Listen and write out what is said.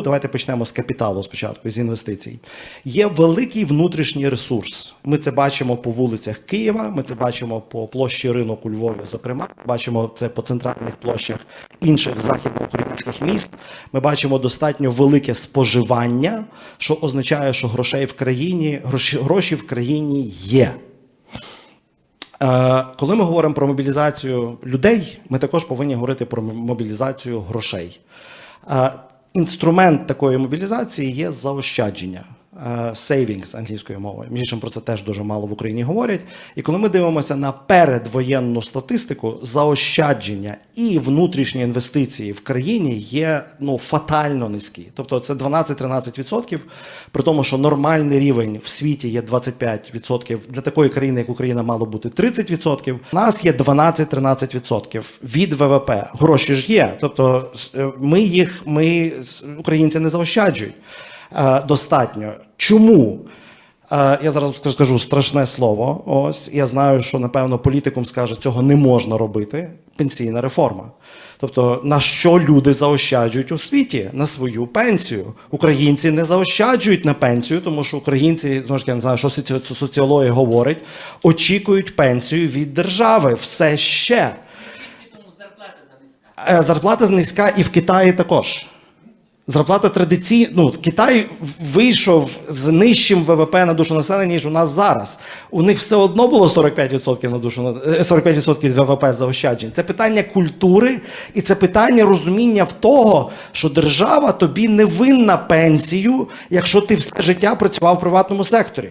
Давайте почнемо з капіталу спочатку, з інвестицій. Є великий внутрішній ресурс. Ми це бачимо по вулицях Києва, ми це бачимо по площі ринок у Львові, зокрема, бачимо це по центральних площах інших західноукраїнських міст. Ми бачимо достатньо велике споживання, що означає, що грошей в країні, гроші, гроші в країні є. Е, Коли ми говоримо про мобілізацію людей, ми також повинні говорити про мобілізацію грошей. Інструмент такої мобілізації є заощадження. Е, Savings англійською мовою. Між іншим про це теж дуже мало в Україні говорять. І коли ми дивимося на передвоєнну статистику, заощадження і внутрішні інвестиції в країні є ну фатально низькі. Тобто це 12-13%, при тому, що нормальний рівень в світі є 25%. Для такої країни, як Україна, мало бути 30%. У нас є 12-13% від ВВП. Гроші ж є. Тобто е, ми їх, ми українці не заощаджують достатньо. Чому? Е, Я зараз скажу страшне слово. Ось я знаю, що напевно політикум скаже, цього не можна робити. Пенсійна реформа. Тобто, на що люди заощаджують у світі? На свою пенсію. Українці не заощаджують на пенсію, тому що українці, знову ж я не знаю, що соці- соціологія говорить, очікують пенсію від держави все ще. Зарплата занизька. Е, Зарплата низька і в Китаї також. Зарплата традиційна. Ну, Китай вийшов з нижчим ВВП на душу населення, ніж у нас зараз. У них все одно було 45% на душу на- е, 45% ВВП заощаджень. Це питання культури і це питання розуміння в того, що держава тобі не винна пенсію, якщо ти все життя працював в приватному секторі.